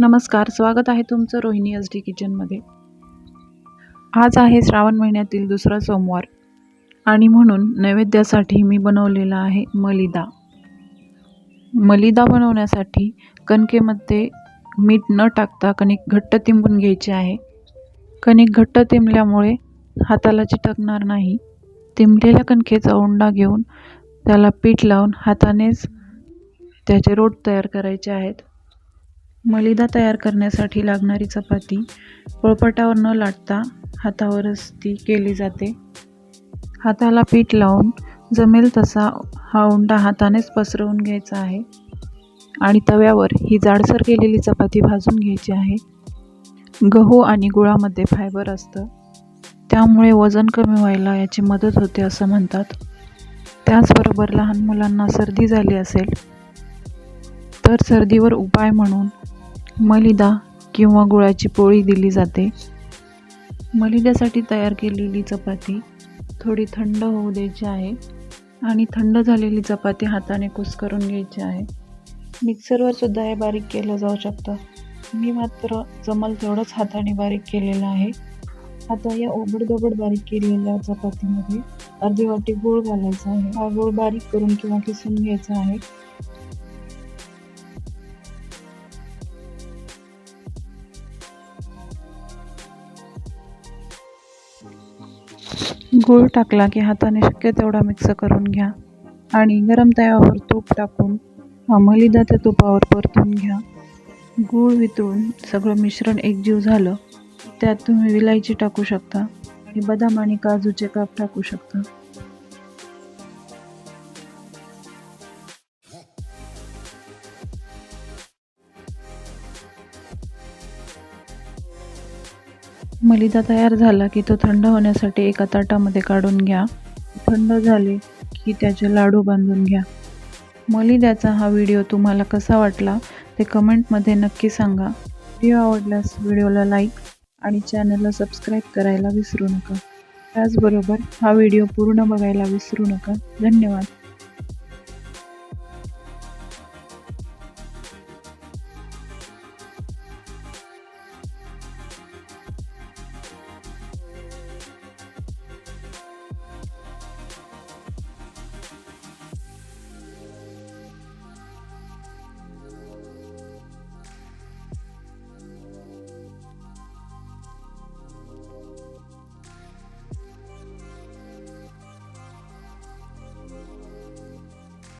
नमस्कार स्वागत आहे तुमचं रोहिणी एस डी किचनमध्ये आज आहे श्रावण महिन्यातील दुसरा सोमवार आणि म्हणून नैवेद्यासाठी मी बनवलेला आहे मलिदा. मलिदा बनवण्यासाठी कणकेमध्ये मीठ न टाकता कणिक घट्ट तिंबून घ्यायची आहे. कणिक घट्ट तिंबल्यामुळे हाताला चिटकणार नाही. तिंबलेल्या कणकेचा ओंडा घेऊन त्याला पीठ लावून हातानेच त्याचे रोट तयार करायचे आहेत. मलिदा तयार करण्यासाठी लागणारी चपाती पोळपाटावर न लाटता हातावरच ती केली जाते. हाताला पीठ लावून जमेल तसा हा उंडा हातानेच पसरवून घ्यायचा आहे आणि तव्यावर ही जाडसर केलेली चपाती भाजून घ्यायची आहे. गहू आणि गुळामध्ये फायबर असतं. त्यामुळे वजन कमी व्हायला याची मदत होते असं म्हणतात. त्याचबरोबर लहान मुलांना सर्दी झाली असेल तर सर्दीवर उपाय म्हणून मलिदा किंवा गुळाची पोळी दिली जाते. मलिद्यासाठी तयार केलेली चपाती थोडी थंड होऊ द्यायची आहे आणि थंड झालेली चपाती हाताने कुस्करून घ्यायची आहे. मिक्सरवर सुद्धा हे बारीक केलं जाऊ शकतं. मी मात्र जमल तेवढंच हाताने बारीक केलेलं आहे. आता या ओबडदोबड बारीक केलेल्या चपातीमध्ये अर्धी वाटी गूळ घालायचा आहे. हा गूळ बारीक करून किंवा किसून घ्यायचा आहे. गूळ टाकला की हाताने शक्य तेवढा मिक्स करून घ्या. आणि गरम तव्यावर तूप टाकून हा मलिदा त्या तुपावर परतून घ्या. गूळ वितळून सगळं मिश्रण एकजीव झालं त्यात तुम्ही विलायची टाकू शकता. हे बदाम आणि काजूचे काप टाकू शकता. मलिदा तयार झाला की तो थंड होण्यासाठी एका ताटामध्ये काढून घ्या. थंड झाले की त्याचे लाडू बांधून घ्या. मलिद्याचा हा व्हिडिओ तुम्हाला कसा वाटला ते कमेंटमध्ये नक्की सांगा. व्हिडिओ आवडल्यास व्हिडिओला लाईक आणि चॅनलला सबस्क्राईब करायला विसरू नका. त्याचबरोबर हा व्हिडिओ पूर्ण बघायला विसरू नका. धन्यवाद.